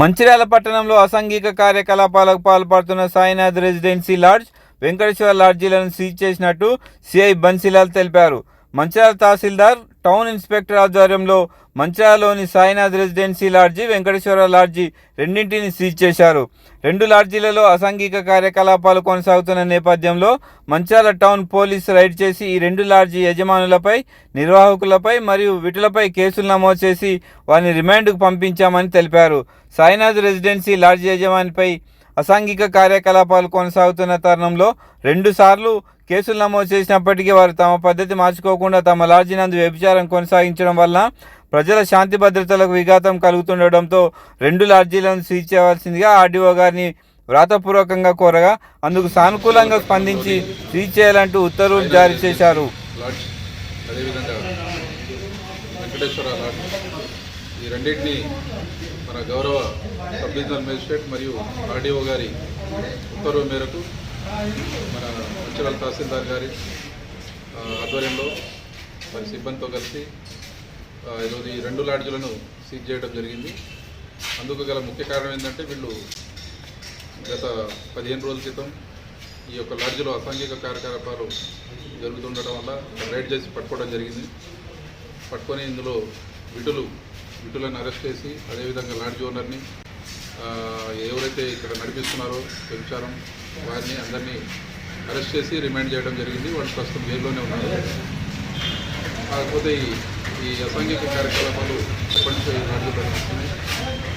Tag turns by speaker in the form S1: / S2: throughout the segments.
S1: మంచిర్యాల పట్టణంలో అసాంఘిక కార్యకలాపాలకు పాల్పడుతున్న సాయినాథ్ రెసిడెన్సీ లాడ్జ్ వెంకటేశ్వర లాడ్జీలను సీజ్ చేసినట్టు సిఐ బన్సీలాల్ తెలిపారు. మంచిర్యాల తహసీల్దార్ టౌన్ ఇన్స్పెక్టర్ ఆధ్వర్యంలో మంచిర్యాలలోని Sainath residency lodge Venkateswara lodge రెండింటిని సీజ్ చేశారు. రెండు లాడ్జీలలో అసాంఘిక కార్యకలాపాలు కొనసాగుతున్న నేపథ్యంలో మంచాల టౌన్ పోలీస్ రైడ్ చేసి ఈ రెండు లాడ్జీ యజమానులపై నిర్వాహకులపై మరియు విటులపై కేసులు నమోదు చేసి వారిని రిమాండ్కు పంపించామని తెలిపారు. సాయినాథ్ రెసిడెన్సీ లాడ్జీ యజమానిపై అసాంఘిక కార్యకలాపాలు కొనసాగుతున్న తరుణంలో రెండుసార్లు కేసులు నమోదు చేసినప్పటికీ వారు తమ పద్ధతి మార్చుకోకుండా తమ లాడ్జీ నందు వ్యభిచారం కొనసాగించడం వల్ల ప్రజల శాంతి భద్రతలకు విఘాతం కలుగుతుండటంతో రెండు లాడ్జీలను సీజ్ చేయవలసిందిగా ఆర్డీఓ గారిని వ్రాతపూర్వకంగా కోరగా అందుకు సానుకూలంగా స్పందించి సీజ్ చేయాలంటూ ఉత్తర్వులు జారీ చేశారు.
S2: ఈ రెండింటిని మన గౌరవ సబ్ డివిజనల్ మేజిస్ట్రేట్ మరియు ఆర్డీఓ గారి ఉత్తర్వు మేరకు మన మంచిర్యాల తహసీల్దార్ గారి ఆధ్వర్యంలో మరి సిబ్బందితో కలిసి ఈరోజు ఈ రెండు లాడ్జ్లను సీజ్ చేయడం జరిగింది. అందుకు గల ముఖ్య కారణం ఏంటంటే వీళ్ళు గత పదిహేను రోజుల క్రితం ఈ యొక్క లాడ్జ్లో అసాంఘిక కార్యకలాపాలు జరుగుతుండటం వల్ల రైడ్ చేసి పట్టుకోవడం జరిగింది. పట్టుకొని ఇందులో విటులు విటులను అరెస్ట్ చేసి అదేవిధంగా లాడ్జ్ ఓనర్ని ఎవరైతే ఇక్కడ నడిపిస్తున్నారో వ్యభిచారం వారిని అందరినీ అరెస్ట్ చేసి రిమాండ్ చేయడం జరిగింది. వాళ్ళు ప్రస్తుతం జైల్లోనే ఉన్నారు. కాకపోతే ఈ అసాంఘిక కార్యకలాపాలు ఎప్పటి నుంచో ఈ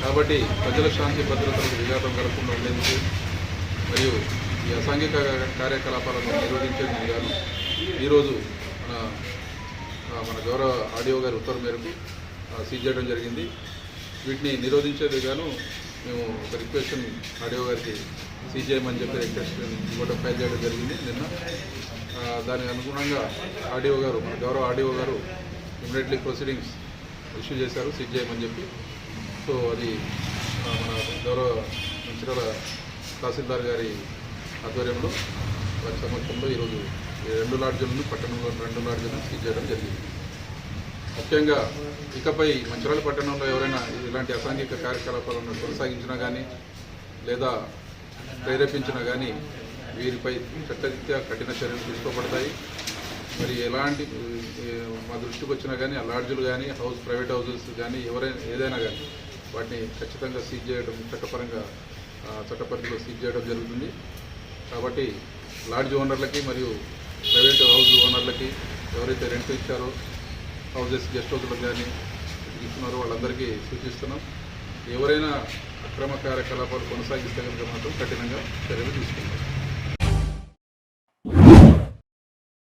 S2: కాబట్టి ప్రజల శాంతి భద్రతలకు విఘాతం కలగకుండా ఉండేందుకు మరియు ఈ అసాంఘిక కార్యకలాపాలను నిరోధించేందుకు గాను ఈరోజు మన మన గౌరవ ఆడియో గారి ఉత్తర్వు మేరకు సీజ్ చేయడం జరిగింది. వీటిని నిరోధించేది గాను మేము ఒక రిక్వెస్ట్ ఆడియో గారికి సీజ్ చేయమని చెప్పి రిక్వెస్ట్ ఇవ్వడం ఫైల్ చేయడం జరిగింది. నిన్న దానికి అనుగుణంగా ఆడియో గారు మన గౌరవ ఆడియో గారు ఇమీడియట్లీ ప్రొసీడింగ్స్ ఇష్యూ చేశారు సీజ్ చేయమని చెప్పి. సో అది మన గౌరవ మంచిర్యాల తహసీల్దార్ గారి ఆధ్వర్యంలో వారి సమక్షంలో ఈరోజు ఈ రెండు లాడ్జీలను పట్టణంలో రెండు లాడ్జీలను సీజ్ చేయడం జరిగింది. ముఖ్యంగా ఇకపై మంచిర్యాల పట్టణంలో ఎవరైనా ఇలాంటి అసాంఘిక కార్యకలాపాలను కొనసాగించినా కానీ లేదా ప్రేరేపించినా కానీ వీరిపై చట్టరీత్యా కఠిన చర్యలు తీసుకోబడతాయి. మరి ఎలాంటి మా దృష్టికి వచ్చినా కానీ ఆ లాడ్జులు కానీ హౌస్ ప్రైవేట్ హౌసెస్ కానీ ఎవరైనా ఏదైనా కానీ వాటిని ఖచ్చితంగా సీజ్ చేయడం చట్టపరంగా చట్టపరిధిలో సీజ్ చేయడం జరుగుతుంది. కాబట్టి లాడ్జ్ ఓనర్లకి మరియు ప్రైవేట్ హౌస్ ఓనర్లకి ఎవరైతే రెంట్ ఇచ్చారో హౌసెస్ గెస్ట్ హౌస్లకు కానీ ఇస్తున్నారు వాళ్ళందరికీ సూచిస్తున్నాం. ఎవరైనా అక్రమ కార్యకలాపాలు కొనసాగిస్తే కనుక మాత్రం కఠినంగా చర్యలు తీసుకుంటాం